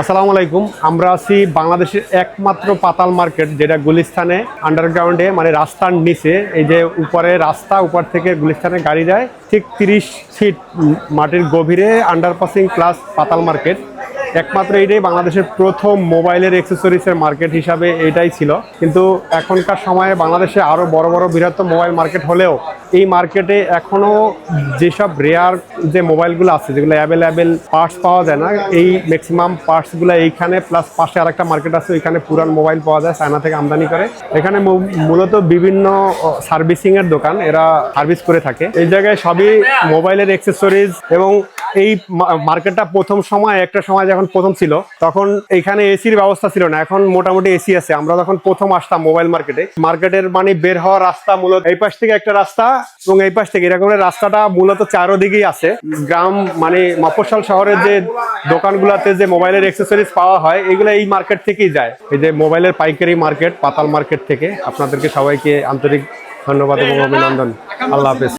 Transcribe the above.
আসসালামু আলাইকুম। আমরা আছি বাংলাদেশের একমাত্র পাতাল মার্কেট, যেটা গুলিস্তানে আন্ডারগ্রাউন্ডে মানে রাস্তার নিচে। এই যে উপরে রাস্তা, উপর থেকে গুলিস্তানে গাড়ি যায়, ঠিক তিরিশ ফিট মাটির গভীরে আন্ডারপাসিং প্লাস পাতাল মার্কেট। একমাত্র এইটাই বাংলাদেশের প্রথম মোবাইলের অ্যাক্সেসরিজের মার্কেট হিসাবে এটাই ছিল। কিন্তু এখনকার সময়ে বাংলাদেশে আরও বড় বড়, বৃহত্তম মোবাইল মার্কেট হলেও এই মার্কেটে এখনও যেসব রেয়ার যে মোবাইলগুলো আছে, যেগুলো অ্যাভেলেবেল পার্টস পাওয়া যায় না, এই ম্যাক্সিমাম পার্টসগুলো এইখানে প্লাস পাশে আরেকটা মার্কেট আছে, ওইখানে পুরান মোবাইল পাওয়া যায়, চায়না থেকে আমদানি করে। এখানে মূলত বিভিন্ন সার্ভিসিং এর দোকান এরা সার্ভিস করে থাকে। এই জায়গায় সবই মোবাইলের অ্যাক্সেসরিজ এবং এই মার্কেটটা প্রথম সময়, একটা সময় যখন প্রথম ছিল, তখন এখানে এসির ব্যবস্থা ছিল না। এখন মোটামুটি এসি আছে। আমরা যখন প্রথম আসতাম মোবাইল মার্কেটে মার্কেটের মানে বের হওয়ার রাস্তা মূলত এই পাশ থেকে একটা রাস্তা এবং এই পাশ থেকে এরকম রাস্তাটা মূলত চারোদিকেই আছে। গ্রাম মানে মফস্বল শহরের যে দোকানগুলোতে যে মোবাইলের অ্যাক্সেসরিজ পাওয়া হয়, এগুলো এই মার্কেট থেকেই যায়। এই যে মোবাইলের পাইকারি মার্কেট পাতাল মার্কেট থেকে। আপনাদেরকে সবাইকে আন্তরিক ধন্যবাদ এবং অভিনন্দন। আল্লাহ হাফেজ।